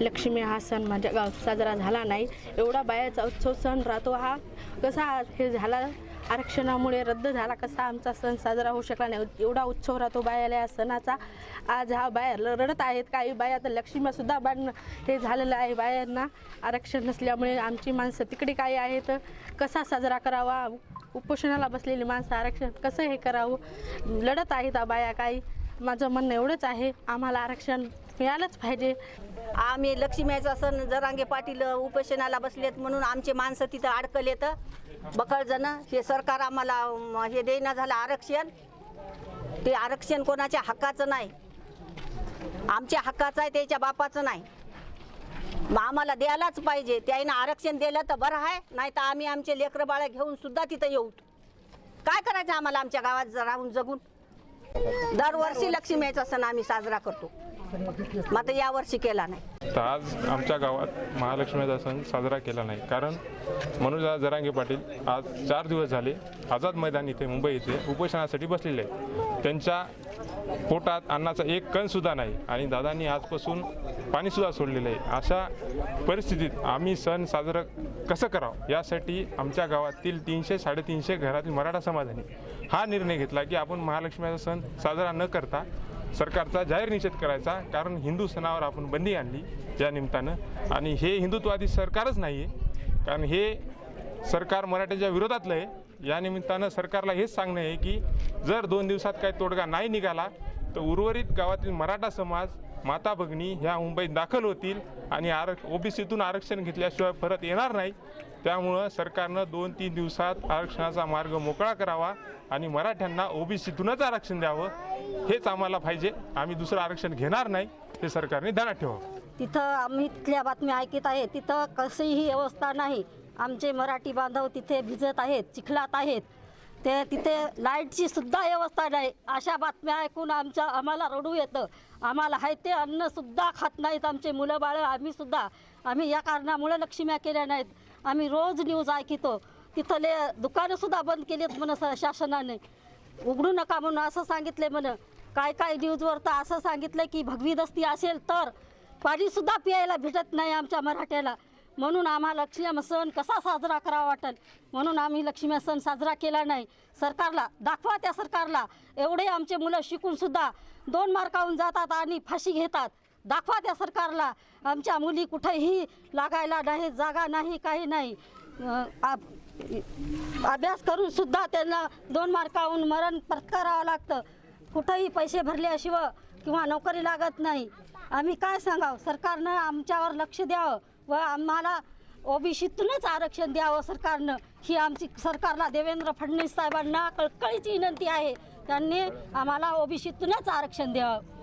लक्ष्मी हा सण माझ्या गावात साजरा झाला नाही. एवढा बायाचा उत्सव सण राहतो हा. कसा हे झाला? आरक्षणामुळे रद्द झाला. कसा आमचा सण साजरा होऊ शकला नाही? एवढा उत्सव राहतो बायाला या सणाचा. आज हा बाया रडत आहेत. काही बाया तर लक्ष्मीसुद्धा बांधणं हे झालेलं आहे. बायांना आरक्षण नसल्यामुळे आमची माणसं तिकडे काही आहेत. कसा साजरा करावा? उपोषणाला बसलेली माणसं आरक्षण कसं हे करावं? लढत आहेत हा बाया काही. माझं म्हणणं एवढंच आहे. आम्हाला आरक्षण मिळालंच पाहिजे. आम्ही लक्ष्मीचा सण जरांगे पाटील उपोषणाला बसलेत म्हणून आमचे माणसं तिथं अडकलेत. बकळजण हे सरकार आम्हाला हे देईना झालं आरक्षण. ते आरक्षण कोणाच्या हक्काचं नाही. आमच्या हक्काचं आहे त्याच्या बापाचं नाही. मग आम्हाला द्यायलाच पाहिजे. त्याईनं आरक्षण दिलं तर बरं आहे नाही तर आम्ही आमचे लेकरं बाळं घेऊन सुद्धा तिथं येऊ. काय करायचं आम्हाला आमच्या गावात राहून जगून? दरवर्षी लक्ष्मीचा सण आम्ही साजरा करतो. मात्र यावर्षी केला नाही. तर आज आमच्या गावात महालक्ष्मीचा सण साजरा केला नाही. कारण मनोज जरांगे पाटील आज चार दिवस झाले आझाद मैदान इथे मुंबई इथे उपोषणासाठी बसलेले आहेत. त्यांच्या पोटात अन्नाचा एक कणसुद्धा नाही आणि दादांनी आजपासून पाणीसुद्धा सोडलेलं आहे. अशा परिस्थितीत आम्ही सण साजरं कसं करावं? यासाठी आमच्या गावातील तीनशे साडेतीनशे घरातील मराठा समाजाने हा निर्णय घेतला की आपण महालक्ष्मीचा सण साजरा न करता सरकारचा जाहीर निषेध करायचा कारण हिंदू सणावर आपण बंदी आणली ज्या निमित्तानं. आणि हे हिंदुत्ववादी सरकारच नाही आहे कारण हे सरकार मराठ्याच्या विरोधातलं आहे. या निमित्तानं सरकारला हेच सांगणं आहे की जर दोन दिवसात काही तोडगा नाही निघाला तर उर्वरित गावातील मराठा समाज माता भगिनी ह्या मुंबईत दाखल होतील आणि आर ओबीसीतून आरक्षण घेतल्याशिवाय परत येणार नाही. त्यामुळं सरकारनं दोन तीन दिवसात आरक्षणाचा मार्ग मोकळा करावा आणि मराठ्यांना ओबीसीतूनच आरक्षण द्यावं हेच आम्हाला पाहिजे. आम्ही दुसरं आरक्षण घेणार नाही हे सरकारने ध्यानात ठेवावं. तिथं आम्ही तिथल्या बातम्या ऐकत आहे तिथं कशीही व्यवस्था नाही. आमचे मराठी बांधव तिथे भिजत आहेत चिखलात आहेत. ते तिथे लाईटची सुद्धा व्यवस्था नाही. अशा बातम्या ऐकून आमच्या आम्हाला रडू येतं. आम्हाला आहे ते अन्नसुद्धा खात नाहीत आमचे मुलं बाळं आम्ही सुद्धा आम्ही या कारणामुळे लक्ष्म्या केल्या नाहीत. आम्ही रोज न्यूज ऐकतो. तिथले दुकानंसुद्धा बंद केलीत म्हण शासनाने. उघडू नका म्हणून असं सांगितले म्हण. काय काय न्यूजवर तर असं सांगितलं की भगवी दस्ती असेल तर पाणीसुद्धा प्यायला भेटत नाही आमच्या मराठ्याला. म्हणून आम्हाला लक्ष्मी सण कसा साजरा करावा वाटेल? म्हणून आम्ही लक्ष्मी सण साजरा केला नाही. सरकारला दाखवा त्या सरकारला. एवढे आमचे मुलं शिकूनसुद्धा दोन मार्काहून जातात आणि फाशी घेतात. दाखवा त्या सरकारला. आमच्या मुली कुठेही लागायला नाही जागा नाही काही नाही. अभ्यास करून सुद्धा त्यांना दोन मार्काहून मरण पत्करावं लागतं. कुठंही पैसे भरल्याशिवाय किंवा नोकरी लागत नाही. आम्ही काय सांगावं? सरकारनं आमच्यावर लक्ष द्यावं. व आम्हाला ओबीसीतूनच आरक्षण द्यावं सरकारनं. ही आमची सरकारला देवेंद्र फडणवीस साहेबांना कळकळीची विनंती आहे. त्यांनी आम्हाला ओबीसीतूनच आरक्षण द्यावं.